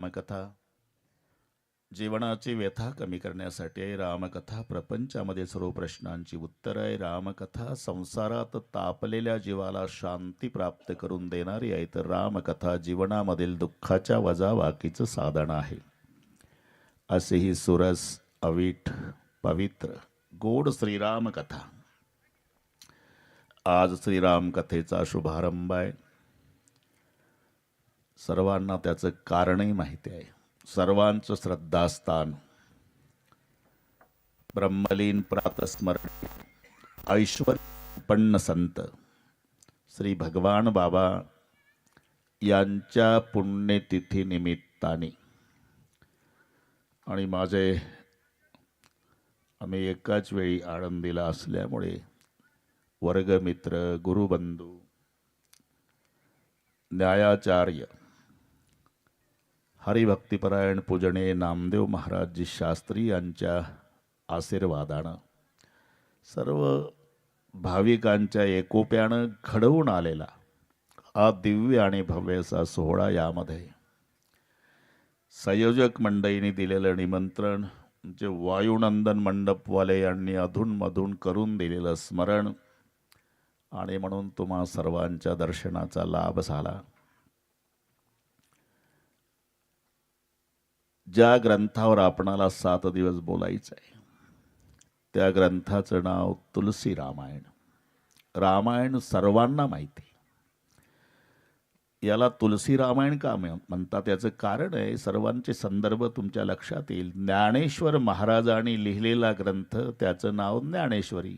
रामकथा. जीवनाची व्यथा कमी करण्यासाठी आहे रामकथा प्रपंचामध्ये सर्व प्रश्नांची उत्तर आहे. रामकथा संसारात तापलेल्या जीवाला शांती प्राप्त करून देणारी आहे. तर रामकथा जीवनामधील दुःखाच्या वजावाकीचं साधन आहे. असे ही सुरस अवीट पवित्र गोड श्रीराम कथा आज श्रीराम कथेचा शुभारंभ आहे. सर्वांना त्याचं कारणही माहिती आहे. सर्वांचं श्रद्धास्थान. ब्रह्मलीन प्रातस्मरण. ऐश्वर्यपन्न संत. श्री भगवान बाबा यांच्या पुण्यतिथीनिमित्ताने. आणि माझे आम्ही एकाच वेळी आळंदीला असल्यामुळे वर्गमित्र गुरुबंधू न्यायाचार्य हरिभक्तिपरायण पूजने नामदेव महाराजजी शास्त्री यांच्या आशीर्वादानं. सर्व भाविकांच्या एकोप्यानं घडवून आलेला हा दिव्य आणि भव्य असा सोहळा यामध्ये. संयोजक मंडळींनी दिलेलं निमंत्रण जे वायुनंदन मंडपवाले यांनी अधूनमधून करून दिलेलं स्मरण आणि म्हणून तुम्हा सर्वांच्या दर्शनाचा लाभ झाला. ज्या ग्रंथावर आपणाला सात दिवस बोलायचं आहे त्या ग्रंथाचं नाव तुलसी रामायण. रामायण सर्वांना माहिती. याला तुलसी रामायण का म्हणतात? याचं कारण आहे सर्वांचे संदर्भ तुमच्या लक्षात येईल. ज्ञानेश्वर महाराजांनी लिहिलेला ग्रंथ त्याचं नाव ज्ञानेश्वरी.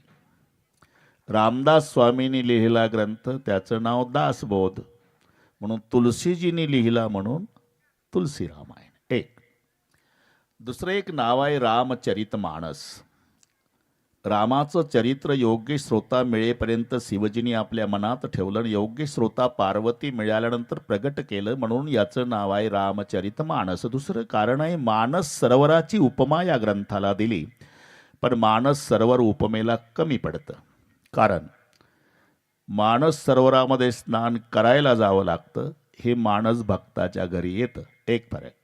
रामदास स्वामींनी लिहिलेला ग्रंथ त्याचं नाव दासबोध. म्हणून तुलसीजींनी लिहिला म्हणून तुलसी रामायण. एक. दुसरं एक नाव आहे रामचरित माणस रामाचं चरित्र योग्य श्रोता मिळेपर्यंत शिवजीने आपल्या मनात ठेवलं योग्य श्रोता पार्वती मिळाल्यानंतर प्रगट केलं म्हणून याचं नाव आहे रामचरित माणस दुसरं कारण आहे मानस सरोवराची उपमा या ग्रंथाला दिली. पण मानस सरोवर उपमेला कमी पडतं. कारण मानस सरोवरामध्ये स्नान करायला जावं लागतं हे मानस भक्ताच्या घरी येतं. एक फरक.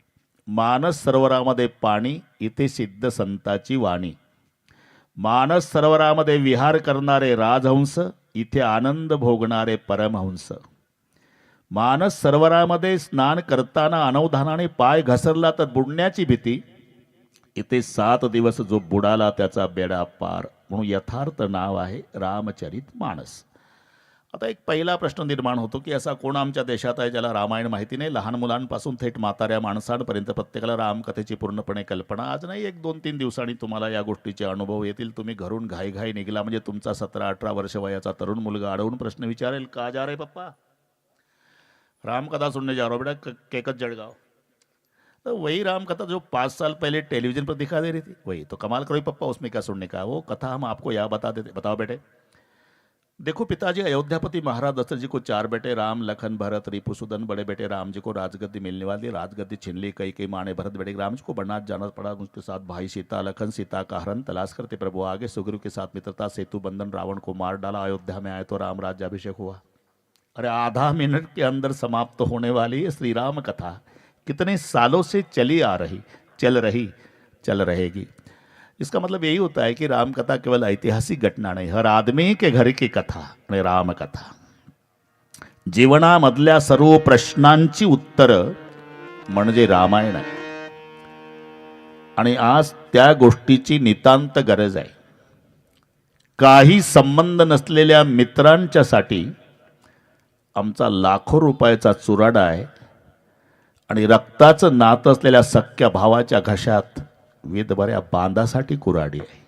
मानस सरोवरामध्ये पाणी इथे सिद्ध संताची वाणी. मानस सरोवरामध्ये विहार करणारे राजहंस इथे आनंद भोगणारे परमहंस. मानस सरोवरामध्ये स्नान करताना अनवधानाने पाय घसरला तर बुडण्याची भीती. इथे सात दिवस जो बुडाला त्याचा बेडा पार. म्हणून यथार्थ नाव आहे रामचरित मानस. आता एक पहिला प्रश्न निर्माण होतो की असा कोण आमच्या देशात आहे ज्याला रामायण माहिती नाही? लहान मुलांपासून थेट म्हाताऱ्या माणसांपर्यंत प्रत्येकाला रामकथेची पूर्णपणे कल्पना. आज नाही एक दोन तीन दिवसांनी तुम्हाला या गोष्टीचे अनुभव येतील. तुम्ही घरून घाईघाई निघला म्हणजे तुमचा सतरा अठरा वर्ष वयाचा तरुण मुलगा अडवून प्रश्न विचारेल का जा रे पप्पा? रामकथा सुनने जा रहा बेटा क- केकत जळगाव. तो वही राम कथा जो पाँच साल पहले टेलीविजन पर दिखा दे रही थी वही तो कमाल करो पप्पा उसमें क्या सुनने का वो कथा हम आपको यह बता देते बताओ बेटे। देखो पिताजी, अयोध्यापति महाराज दशरथ जी को चार बेटे, राम, लखन, भरत रिपुसुदन बड़े बेटे राम जी को राजगद्दी मिलने वाली राजगद्दी छीन ली कई कई, माने, भरत बेटे राम जी को बनारस जाना पड़ा। उसके साथ भाई सीता, लखन, सीता का हरण, तलाश करते प्रभु आगे। सुग्रीव के साथ मित्रता, सेतु, बंधन, रावण को मार डाला। अयोध्या में आए तो राम राज्याभिषेक हुआ। अरे, आधा मिनट के अंदर समाप्त होने वाली श्री राम कथा कितने सालों से चली आ रही, चल रही, चल रहेगी। इसका मतलब यही होता है कि राम कथा केवल ऐतिहासिक घटना नाही हर आदमी के घर की कथा आणि राम कथा। जीवनामधल्या सर्व प्रश्नांची उत्तरं म्हणजे रामायण आहे। आणि आज त्या गोष्टीची नितांत गरज आहे। काही संबंध नसलेल्या मित्रांच्यासाठी आमचा लाखो रुपयाचा चुराडा आहे। आणि रक्ताचं नातं असलेल्या सख्या भावाच्या घशात वेदभऱ्या बांधासाठी कुराडी आहे.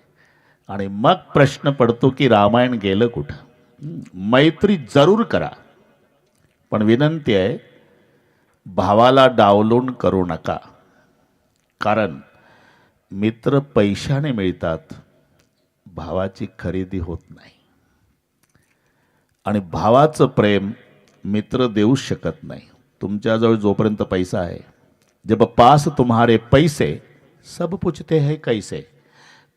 आणि मग प्रश्न पडतो की रामायण गेलं कुठं? मैत्री जरूर करा. पण विनंती आहे भावाला डावलून करू नका. कारण मित्र पैशाने मिळतात भावाची खरेदी होत नाही. आणि भावाचं प्रेम मित्र देऊ शकत नाही. तुमच्याजवळ जोपर्यंत पैसा आहे जब पास तुम्हारे पैसे सब पूछते है कैसे।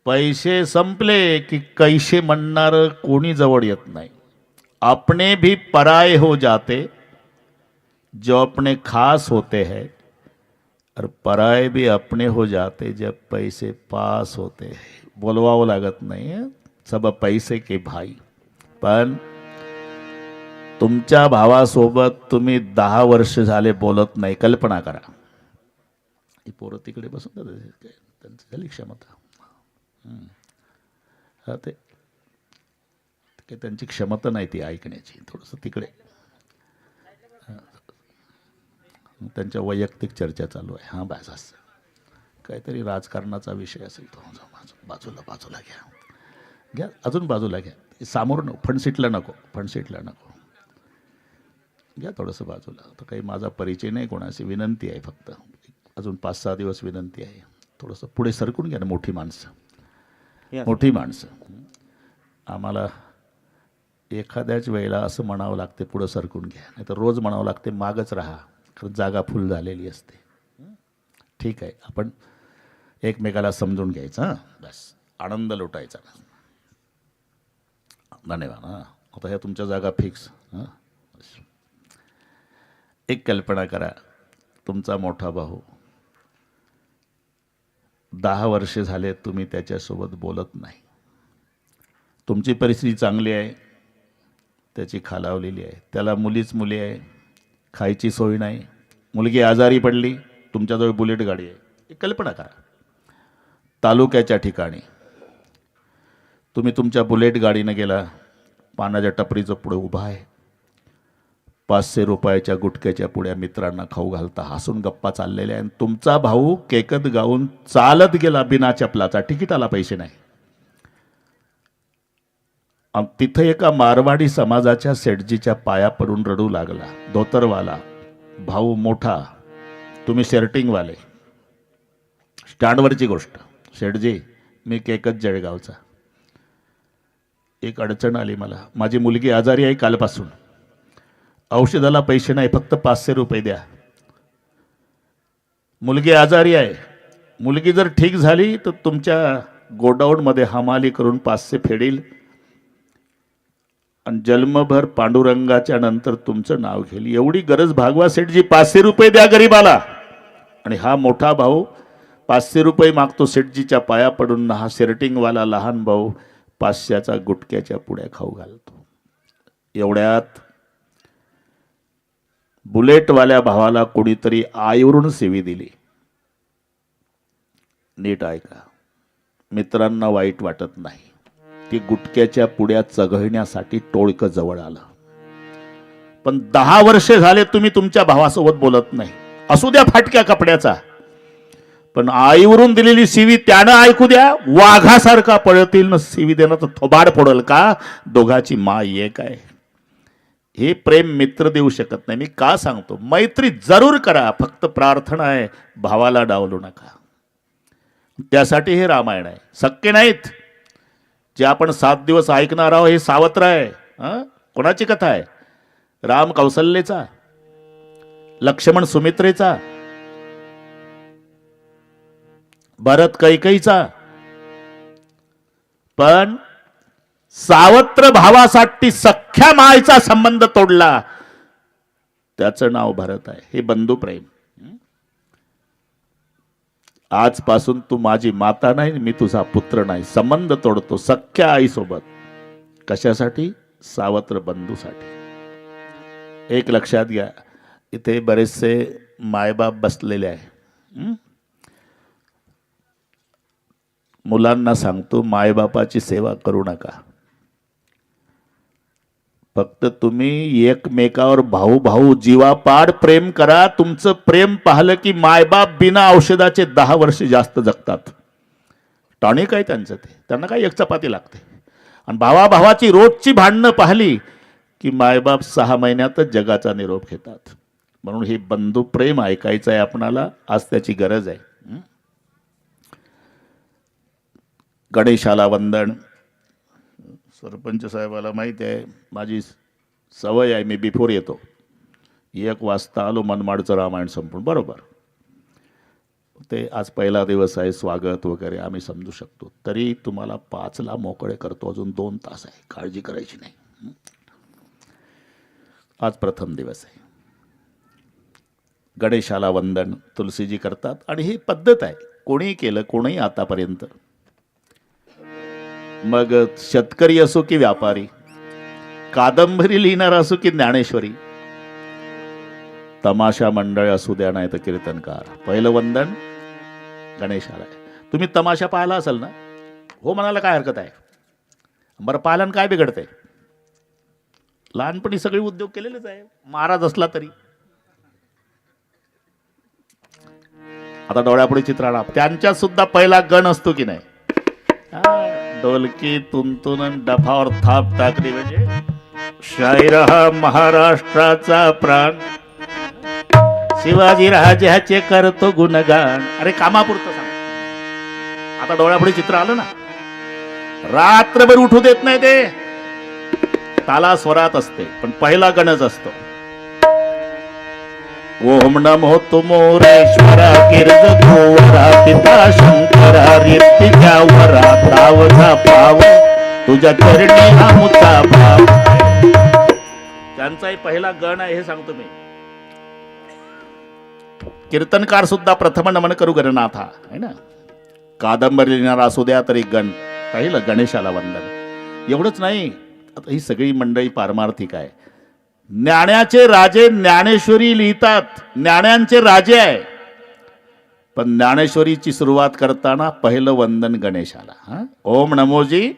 पैसे संपले की कैसे म्हणणार कोणी जवळ येत नाही। आपणे भी पराय हो जाते जो अपने खास होते हैं और पराय भी अपने हो जाते जब पैसे पास होते बोलवावं लागत नाही सब पैसे के भाई। पण तुमच्या भावासोबत तुम्ही दहा वर्ष झाले बोलत नाही कल्पना करा। ही पोरं तिकडे बसून जातात. काय? त्यांची झाली क्षमता. हा ते काही त्यांची क्षमता नाही ती ऐकण्याची. थोडंसं तिकडे. त्यांच्या वैयक्तिक चर्चा चालू आहे. हां बस असं काहीतरी राजकारणाचा विषय असेल तो. बाजूला बाजूला घ्या. घ्या अजून बाजूला घ्या. सामोर नको. फणसीटला नको. फणसीटला नको. घ्या थोडंसं बाजूला. तर काही माझा परिचय नाही कोणाशी विनंती आहे फक्त. अजून पाच सहा दिवस विनंती आहे. थोडंसं पुढे सरकून घ्या ना मोठी माणसं. मोठी माणसं. आम्हाला एखाद्याच वेळेला असं म्हणावं लागते पुढं सरकून घ्या. नाही तर रोज म्हणावं लागते मागच राहा. खरं जागा फुल झालेली असते. ठीक आहे. आपण एकमेकाला समजून घ्यायचं हां? बस. आनंद लुटायचा. धन्यवाद हां? आता ह्या तुमच्या जागा फिक्स हां. एक कल्पना करा. तुमचा मोठा भाऊ दहा वर्षे झाले तुम्ही त्याच्यासोबत बोलत नाही. तुमची परिस्थिती चांगली आहे त्याची खालावलेली आहे. त्याला मुलीच मुली आहे खायची सोय नाही. मुलगी आजारी पडली तुमच्याजवळ बुलेट गाडी आहे. एक कल्पना करा. तालुक्याच्या ठिकाणी तुम्ही तुमच्या बुलेट गाडीनं गेला पानाच्या टपरीचं पुढे उभा आहे. पाचशे रुपयाच्या गुटक्याच्या पुढ्या मित्रांना खाऊ घालता हसून गप्पा चाललेल्या आहे आणि तुमचा भाऊ केकत गाऊन चालत गेला बिना चपलाचा तिकिटाला पैसे नाही. तिथे तिथं एका मारवाडी समाजाच्या सेटजीच्या पाया पडून रडू लागला. धोतरवाला भाऊ मोठा तुम्ही शर्टिंगवाले. स्टँडवरची गोष्ट. शेठजी मी केकत जळगावचा. एक अडचण आली मला. माझी मुलगी आजारी आहे कालपासून. औषधाला पैसे नाही फक्त पाचशे रुपये द्या. मुलगी आजारी आहे. मुलगी जर ठीक झाली तर तुमच्या गोडाऊनमध्ये हमाली करून पाचशे फेडील. आणि जन्मभर पांडुरंगाच्या नंतर तुमचं नाव घेईल. एवढी गरज भागवा सेठजी पाचशे रुपये द्या गरीबाला. आणि हा मोठा भाऊ पाचशे रुपये मागतो सेठजीच्या पाया पडून हा शेर्टिंगवाला लहान भाऊ पाचशेचा गुटक्याच्या पुड्या खाऊ घालतो. एवढ्यात बुलेटवाल्या भावाला कोणीतरी आईवरून सेवी दिली. नीट ऐका. मित्रांना वाईट वाटत नाही. ती गुटक्याच्या पुड्या चघळण्यासाठी टोळकं जवळ आलं. पण दहा वर्षे झाले तुम्ही तुमच्या भावासोबत बोलत नाही. असू द्या फाटक्या कपड्याचा. पण आईवरून दिलेली सीवी त्यानं ऐकू द्या. वाघासारखा पळतील न सीवी देणं तर थोबाड फोडल का? दोघाची माय एक आहे. हे प्रेम मित्र देऊ शकत नाही. मी का सांगतो? मैत्री जरूर करा. फक्त प्रार्थना आहे. भावाला डावलू नका. त्यासाठी हे रामायण आहे. शक्य नाहीत. जे आपण सात दिवस ऐकणार आहोत हे सावत्र आहे. हं? कोणाची कथा आहे? राम कौसल्येचा? लक्ष्मण सुमित्रेचा? भरत कैकईचा पण सावत्र भावासाठी सख्या मायचा संबंध तोडला. त्याचं नाव भरत आहे. हे बंधू प्रेम. आजपासून तू माझी माता नाही मी तुझा पुत्र नाही. संबंध तोडतो सख्या आईसोबत. कशासाठी? सावत्र बंधूसाठी. एक लक्षात घ्या इथे बरेचसे मायबाप बसलेले आहे मुलांना सांगतो मायबापाची सेवा करू नका. फक्त तुम्ही एकमेकावर भाऊ भाऊ जीवापाड प्रेम करा. तुमचं प्रेम पाहिलं की मायबाप बिना औषधाचे दहा वर्ष जास्त जगतात. टॉनिक आहे त्यांचं ते. त्यांना काय एक चपाती लागते. आणि भावा भावाची रोजची भांडणं पाहिली की मायबाप सहा महिन्यातच जगाचा निरोप घेतात. म्हणून हे बंधू प्रेम ऐकायचं आहे आपणाला. आज त्याची गरज आहे. गणेशाला वंदन. सरपंच साहेबाला माहीत आहे माझी सवय आहे मी बिफोर येतो. एक वाजता आलो मनमाडचं रामायण संपून बरोबर. ते आज पहिला दिवस आहे स्वागत वगैरे आम्ही समजू शकतो. तरी तुम्हाला पाचला मोकळे करतो अजून दोन तास आहे काळजी करायची नाही. आज प्रथम दिवस आहे. गणेशाला वंदन तुलसीजी करतात आणि ही पद्धत आहे. कोणीही केलं कोणीही आतापर्यंत मग शेतकरी असो की व्यापारी कादंबरी लिहिणार असो की ज्ञानेश्वरी तमाशा मंडळ असू द्या नाही तर कीर्तनकार. पहिलं वंदन गणेशाला आहे तुम्ही तमाशा पाहिला असाल ना? हो म्हणाला काय हरकत आहे? बरं पालन काय बिघडतंय? लहानपणी सगळे उद्योग केलेलेच आहे. महाराज असला तरी. आता डोळ्यापुढे चित्र आणा. त्यांच्यात सुद्धा पहिला गण असतो की नाही? ढोलकी तुंतुन डफावर थाप टाकली म्हणजे शाहीर हा महाराष्ट्राचा प्राण. शिवाजी राजाचे करतो गुणगान. अरे कामापुरतं सांग. आता डोळ्यापुढे चित्र आलं ना. रात्रभर उठू देत नाही ते. ताला स्वरात असते पण पहिला गणच असतो. ओम नमो तुमोरेश्वरा कीर्त गोवरा पिता शंकरा रीतीच्या वरा तावचा पाव तुझ्या चरणी आमुचा भाव. त्यांचाही पहिला गण आहे हे सांगतो मी. कीर्तनकार सुद्धा प्रथम नमन करू गणनाथा है ना? कादंबरी लिहिणारा असू द्या तरी गण पहिलं गणेशाला वंदन. एवढंच नाही आता ही सगळी मंडळी पारमार्थिक आहे. ज्ञानाचे राजे ज्ञानेश्वरी लिहितात. ज्ञानांचे राजे आहे. पण ज्ञानेश्वरीची सुरुवात करताना पहिलं वंदन गणेशाला हा? ओम नमोजी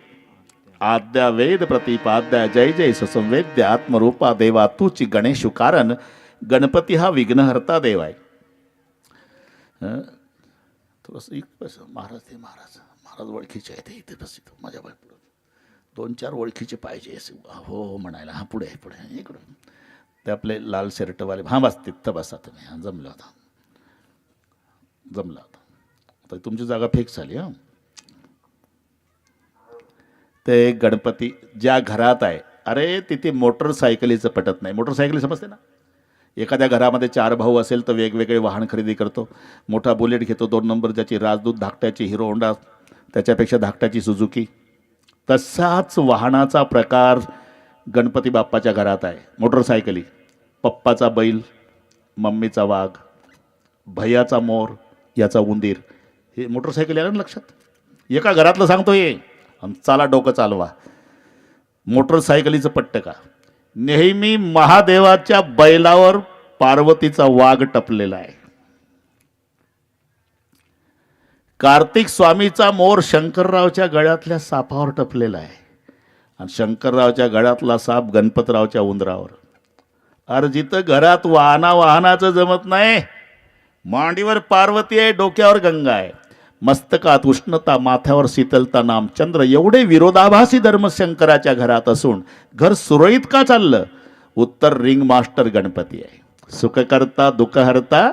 आद्या वेद प्रतिपाद्या जय जय ससंवेद्य आत्मरूपा देवा तूची गणेश कारण गणपती हा विघ्नहर्ता देव आहे. हं? थोडंसं महाराज ते महाराज महाराज ओळखीचे आहे ते इथे बस माझ्या बाय दोन चार ओळखीचे पाहिजे हो हो म्हणायला हां पुढे आहे, पुढे इकडं. ते आपले लाल शर्टवाले. हां बस तिथं बसा तुम्ही. हां जमलं होता जमलं होता आता तुमची जागा फिक्स झाली हां. ते गणपती ज्या घरात आहे अरे तिथे मोटरसायकलीचं पटत नाही. मोटरसायकली समजते ना? एखाद्या घरामध्ये चार भाऊ असेल तर वेगवेगळे वाहन खरेदी करतो. मोठा बुलेट घेतो दोन नंबर ज्याची राजदूत धाकट्याची हिरो होंडा त्याच्यापेक्षा धाकट्याची सुझुकी तसाच वाहनाचा प्रकार गणपती बाप्पाच्या घरात आहे. मोटरसायकली पप्पाचा बैल मम्मीचा वाघ भैयाचा मोर याचा उंदीर. हे मोटरसायकल आलं ना लक्षात? एका घरातलं सांगतो ये आणि चाला डोकं चालवा. मोटरसायकलीचं पट्ट का? नेहमी महादेवाच्या बैलावर पार्वतीचा वाघ टपलेला आहे. कार्तिक स्वामीचा मोर शंकररावच्या गळ्यातल्या सापावर टपलेला आहे. आणि शंकररावच्या गळ्यातला साप गणपतरावच्या उंदरावर. अरे जिथं घरात वाहना वाहनाचं जमत नाही मांडीवर पार्वती आहे डोक्यावर गंगा आहे. मस्तकात उष्णता माथ्यावर शीतलता नाम चंद्र एवढे विरोधाभासी धर्म शंकराच्या घरात असून घर सुरळीत का चाललं? उत्तर रिंग मास्टर गणपती आहे. सुखकर्ता दुःखहर्ता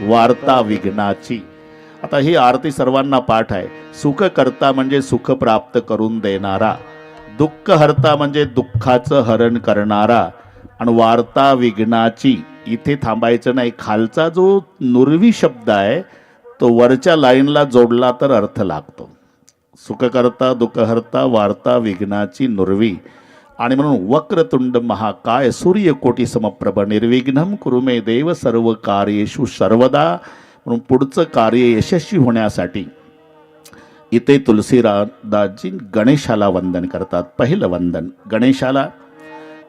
वार्ता विघ्नाची. आता ही आरती सर्वांना पाठ आहे. सुखकर्ता म्हणजे सुख प्राप्त करून देणारा. दुःखहर्ता म्हणजे दुःखाचं हरण करणारा. आणि वार्ता विघ्नाची इथे थांबायचं नाही. खालचा जो नुरवी शब्द आहे तो वरच्या लाईनला जोडला तर अर्थ लागतो. सुखकर्ता दुःखहर्ता वार्ता विघ्नाची नुरवी. आणि म्हणून वक्रतुंड महाकाय सूर्यकोटी समप्रभ निर्विघ्नम कुरुमे देव सर्व कार्येषु सर्वदा. म्हणून पुढचं कार्य यशस्वी होण्यासाठी इथे तुलसीदासजी गणेशाला वंदन करतात. पहिलं वंदन गणेशाला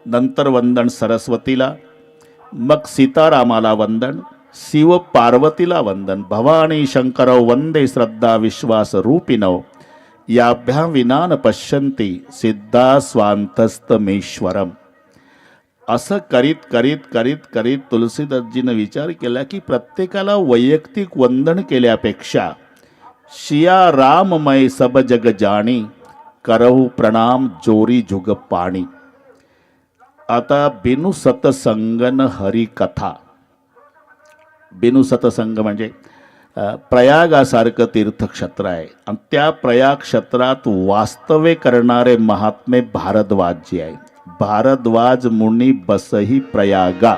नंतर वंदन सरस्वतीला मग सीतारामाला वंदन शिव पार्वतीला वंदन भवानी शंकर वंदे श्रद्धा विश्वास रूपिनव याभ्यां विना न पश्यन्ति सिद्धा स्वांतस्तमेश्वरम असं करीत करीत करीत करीत तुलसीदासजीनं विचार केला की प्रत्येकाला वैयक्तिक वंदन केल्यापेक्षा शिया राममय सब जग जाणी करहु प्रणाम जोरी जुग पाणी. आता बिनु सतसंगन हरी कथा. बिनु सतसंग म्हणजे प्रयागासारखं तीर्थक्षेत्र आहे. आणि त्या प्रयाग क्षेत्रात वास्तव्य करणारे महात्मे भारद्वाजी आहे भारद्वाज मुनी बसही प्रयागा.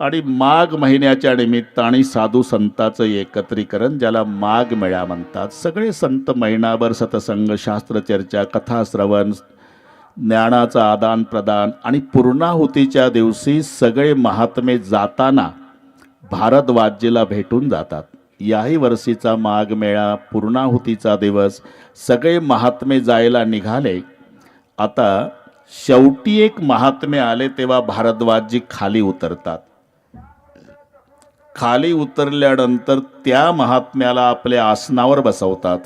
आणि माघ महिन्याच्या निमित्ताने साधू संताचं एकत्रीकरण ज्याला माघ मेळा म्हणतात. सगळे संत महिनाभर सतसंग शास्त्रचर्चा कथा श्रवण ज्ञानाचं आदान प्रदान आणि पूर्णाहुतीच्या दिवशी सगळे महात्मे जाताना भारद्वाजीला भेटून जातात. याही वर्षीचा माघ मेळा पूर्णाहुतीचा दिवस सगळे महात्मे जायला निघाले. आता शेवटी एक महात्मे आले तेव्हा भारद्वाजी खाली उतरतात. खाली उतरल्यानंतर त्या महात्म्याला आपल्या आसनावर बसवतात.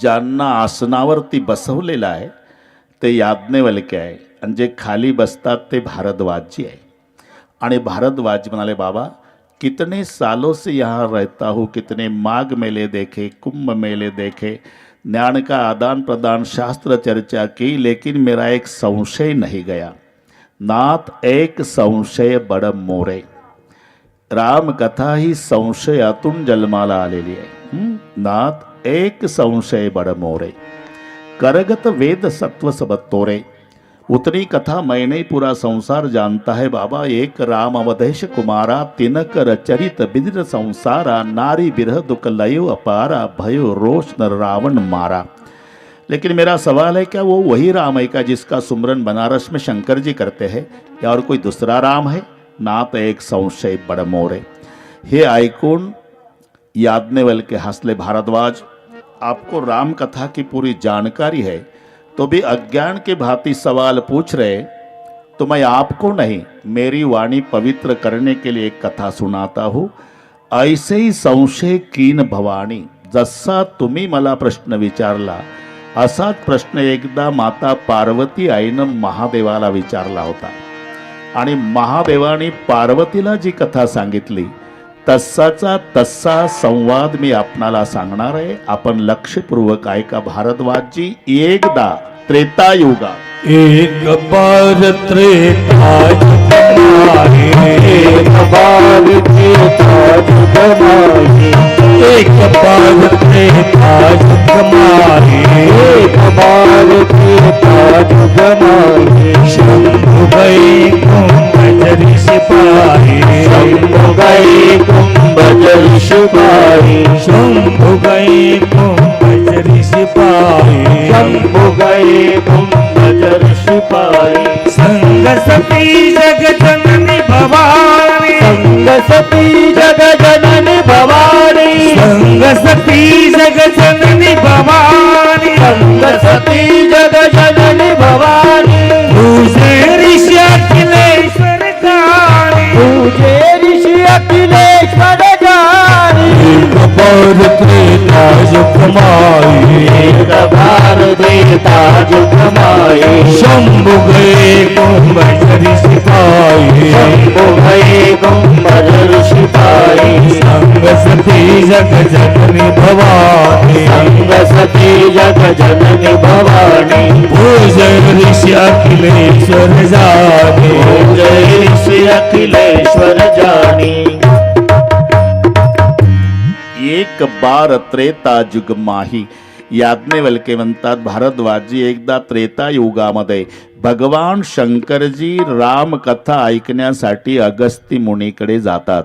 ज्यांना आसनावरती बसवलेलं आहे ते याज्ञवल्के आहे. आणि जे खाली बसतात ते भारद्वाजी आहे. आणि भारद्वाज म्हणाले बाबा कितने सालों से यहाँ रहता हूँ कितने माघ मेले देखे कुंभ मेले देखे ज्ञान का आदान प्रदान शास्त्र चर्चा की, लेकिन मेरा एक संशय नहीं गया। नाथ एक संशय बड मोरे। राम कथा ही संशयातून जलमाला आहे लिए। नाथ एक संशय बड मोरे। करगत वेद सत्व सबत तोरे। उतनी कथा मैंने पूरा संसार जानता है बाबा। एक राम अवधेश कुमारा तिनकर चरित बिदिर संसारा, नारी बिरह दुख लयो अपारा, भयो रोष न रावण मारा। लेकिन मेरा सवाल है, क्या वो वही राम है क्या जिसका सुमरन बनारस में शंकर जी करते हैं, या और कोई दूसरा राम है? ना तो एक संशय बडमोरे हे। ऐकून याज्ञवल के हंसले भारद्वाज, आपको राम कथा की पूरी जानकारी है तो भी अज्ञान के भांति सवाल पूछ रहे तो मैं आपको नहीं मेरी वाणी पवित्र करने के लिए एक कथा सुनाता हूँ। ऐसे ही संशय कीन भवानी जसा तुम्ही मला प्रश्न विचारला। असाच प्रश्न एकदा माता पार्वती आईनं महादेवाला विचारला होता। आणि महादेवाने पार्वतीला जी कथा सांगितली तसाचा तसा संवाद मी आपणाला सांगणार आहे। आपण लक्षपूर्वक ऐका भारद्वाजजी एकदा त्रेतायुगा एक बार त्रेता एक बार त्रेता युग एक बार त्रेता युग एक बार त्रेता युग शंभु गई कुंभ सिपाही शंभु गई कुंभ सिपाही शंभु गई सती जग जननी भवानी। संग सती जग जननी भवानी। तुझे ऋषि अखिलेश्वर गाणी तुझे ऋषि अखिलेश्वर गाणी एक बार त्रेता युग माई एक बार त्रेता युग माई शंभु गए कुंभजरी सिपाही। शंभु गए कुंभजरी सिपाही संग सती जग जननी भवानी संग सती जग जननी भवानी पूजन ऋषि अखिलेश्वर जानी पूजन ऋषि अखिलेश्वर जानी। एक बार त्रेता जुग माही. याज्ञवल्के म्हणतात भारद्वाजी एकदा त्रेता युगामध्ये भगवान शंकरजी रामकथा ऐकण्यासाठी अगस्ती मुनीकडे जातात.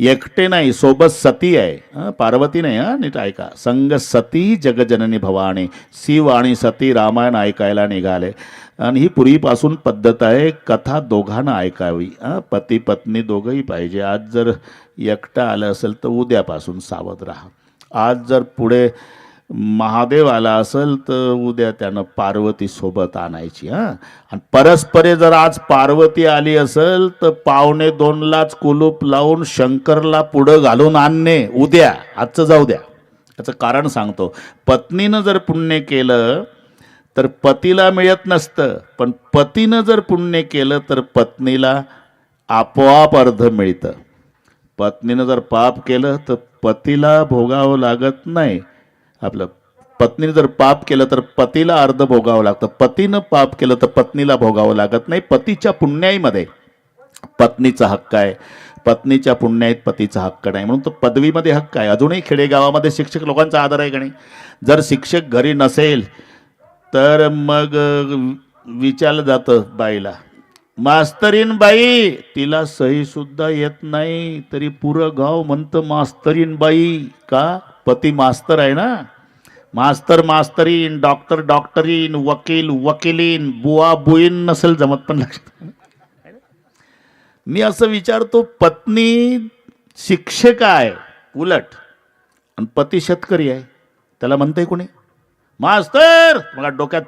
एकटे नाही सोबत सती आहे. पार्वती नाही हा नीट ऐका. संग सती जगजननी भवानी. शिव आणि सती रामायण ऐकायला निघाले. आणि ही पूर्वीपासून पद्धत आहे कथा दोघांना ऐकावी. पती पत्नी दोघंही पाहिजे. आज जर एकटा आलं असेल तर उद्यापासून सावध राहा. आज जर पुढे महादेव आला असेल तर उद्या त्यानं पार्वती सोबत आणायची हां? आणि परस्परे जर आज पार्वती आली असेल तर पावणे दोनलाच कुलूप लावून शंकरला पुढं घालून आणणे उद्या आजचं जाऊ द्या. याचं कारण सांगतो. पत्नीनं जर पुण्य केलं तर पतीला मिळत नसतं पण पतीनं जर पुण्य केलं तर पत्नीला आपोआप अर्ध मिळतं. पत्नीनं जर पाप केलं तर पतीला भोगावं लागत नाही. आपलं पत्नीने जर पाप केलं तर पतीला अर्ध भोगावं लागतं. पतीनं पाप केलं तर पत्नीला भोगावं लागत नाही. पतीच्या पुण्याईमध्ये पत्नीचा हक्क आहे. पत्नीच्या पुण्याईत पतीचा हक्क नाही. म्हणून तो पदवीमध्ये हक्क आहे. अजूनही खेडेगावामध्ये शिक्षक लोकांचा आदर आहे का नाही? जर शिक्षक घरी नसेल तर मग विचारलं जातं बाईला. मास्तरीन बाई तिला सही सुद्धा येत नाही तरी पुरं गाव म्हणतं मास्तरीन बाई का? पती मास्तर आहे ना? मास्तर मास्तरीन डॉक्टर डॉक्टरीन वकील वकिलीन बुवा बुईन नसेल जमत पण लक्षात. मी असं विचारतो पत्नी शिक्षक आहे उलट. आणि पती शेतकरी आहे. त्याला म्हणतंय कोणी? मास्तर! मला डोक्यात